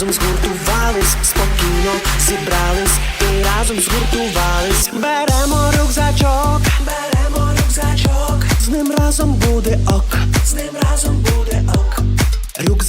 Разом згуртувались, спокійно зібрались і разом згуртувались. Беремо рюкзачок, беремо рюкзачок, з ним разом буде ок, з ним разом буде.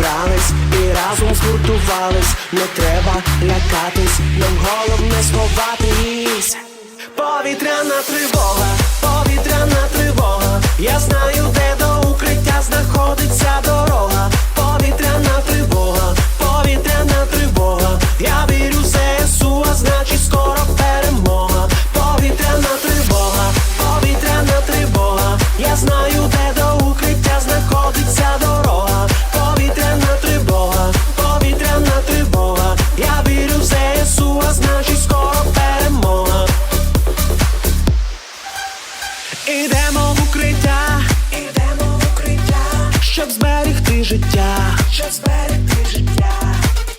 зібрались і разом згуртувались. Не треба лякатись, нам головне сховатись. Повітряна тривога, Ідемо в укриття, ідемо в укриття, щоб зберегти життя, щоб зберегти життя.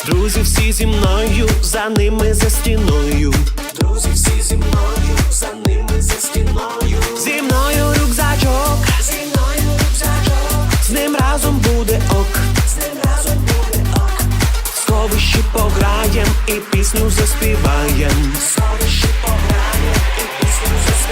Друзі всі зі мною, за ними за стіною. Друзі всі зі мною, за ними за стіною. Зі мною рюкзачок, зі мною рюкзачок, з ним разом буде ок, з ним разом буде ок. В Сховищі пограєм і пісню заспіваєм. В Сховищі пограєм і пісню заспіваєм.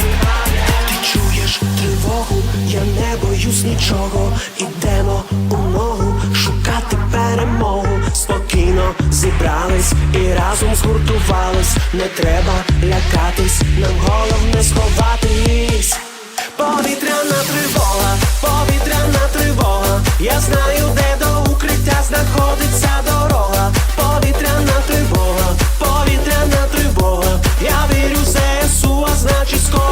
нічого, ідемо у ногу шукати перемогу. Спокійно зібрались і разом згуртувались. Не треба лякатись, нам головне сховатись. Повітряна тривога, повітряна тривога. Я знаю, де до укриття знаходиться дорога. Повітряна тривога, повітряна тривога. Я вірю ЗСУ, а значить скоро